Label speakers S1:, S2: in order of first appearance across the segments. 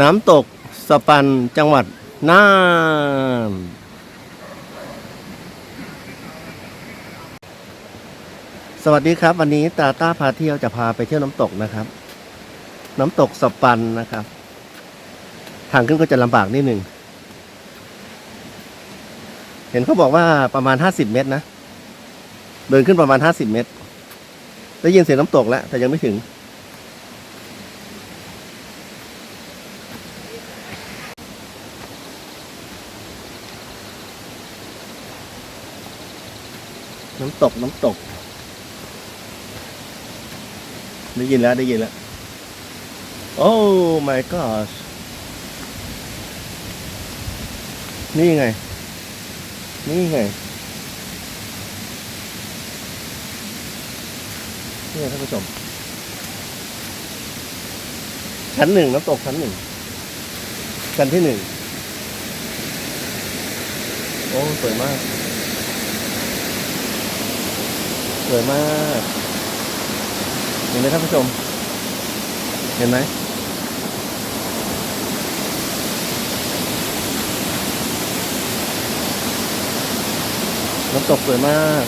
S1: น้ำตกสปันจังหวัดน่านสวัสดีครับ วันนี้ตาต้าพาเที่ยวจะพาไปเที่ยวน้ำตกนะครับ น้ำตกสปันนะครับ ทางขึ้นก็จะลำบากนิดหนึ่งเห็นเขาบอกว่าประมาณห้าสิบเมตรนะ เดินขึ้นประมาณห้าสิบเมตร ได้ยินเสียงน้ำตกแล้ว แต่ยังไม่ถึง น้ำตกน้ำตก ได้ยินแล้วได้ยินแล้ว โอ้ my gosh นี่ไง นี่ไงนี่ไงท่านผู้ชม ชั้นหนึ่งน้ำตกชั้นหนึ่งชั้นที่หนึ่งโอ้ สวยมาก สวยมาก เห็นไหมท่านผู้ชม เห็นไหมน้ำตกสวยมาก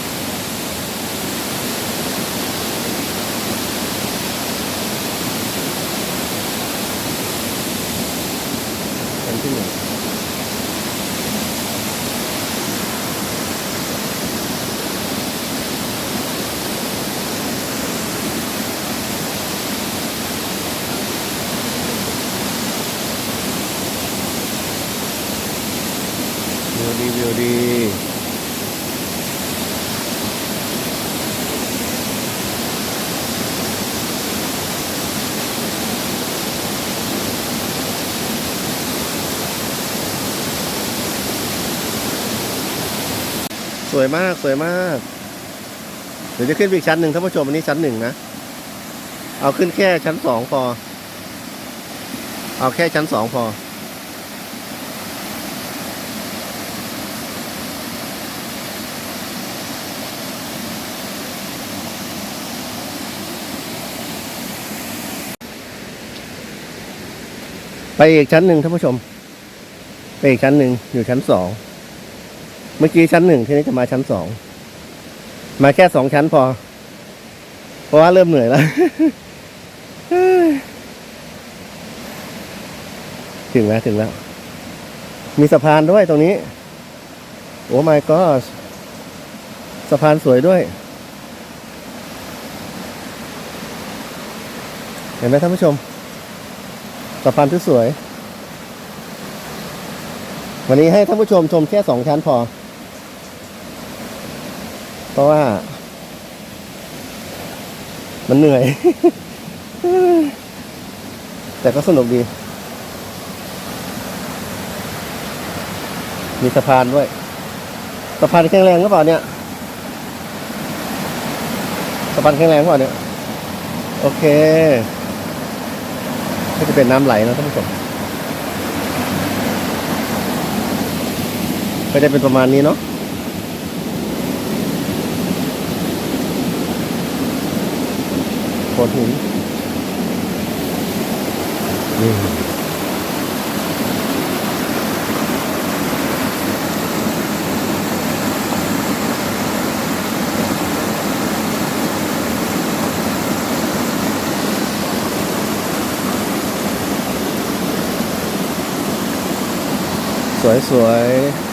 S1: ชั้นที่หนึ่ง วิวดีวิวดีสวยมากสวยมาก เดี๋ยวจะขึ้นอีกชั้นหนึ่งท่านผู้ชมอันนี้ชั้นหนึ่งนะ เอาขึ้นแค่ชั้นสองพอ เอาแค่ชั้นสองพอ ไปอีกชั้นหนึ่งท่านผู้ชม ไปอีกชั้นหนึ่งอยู่ชั้นสองเมื่อกี้ชั้นหนึ่งทีนี้จะมาชั้นสองมาแค่สองชั้นพอ เพราะว่าเริ่มเหนื่อยแล้วถึงแล้วถึงแล้ว มีสะพานด้วยตรงนี้ โอ้ my god สะพานสวยด้วย เห็นไหมท่านผู้ชม สะพานที่สวย วันนี้ให้ท่านผู้ชมชมแค่สองชั้นพอ เพราะว่า มันเหนื่อย แต่ก็สนุกดี มีสะพานด้วย สะพานแข็งแรงหรือเปล่าเนี่ย สะพานแข็งแรงหรือเปล่าเนี่ย โอเค ก็จะเป็นน้ำไหลนะท่านผู้ชมก็จะเป็นประมาณนี้เนาะโคตรหินนี่ วยสวยๆ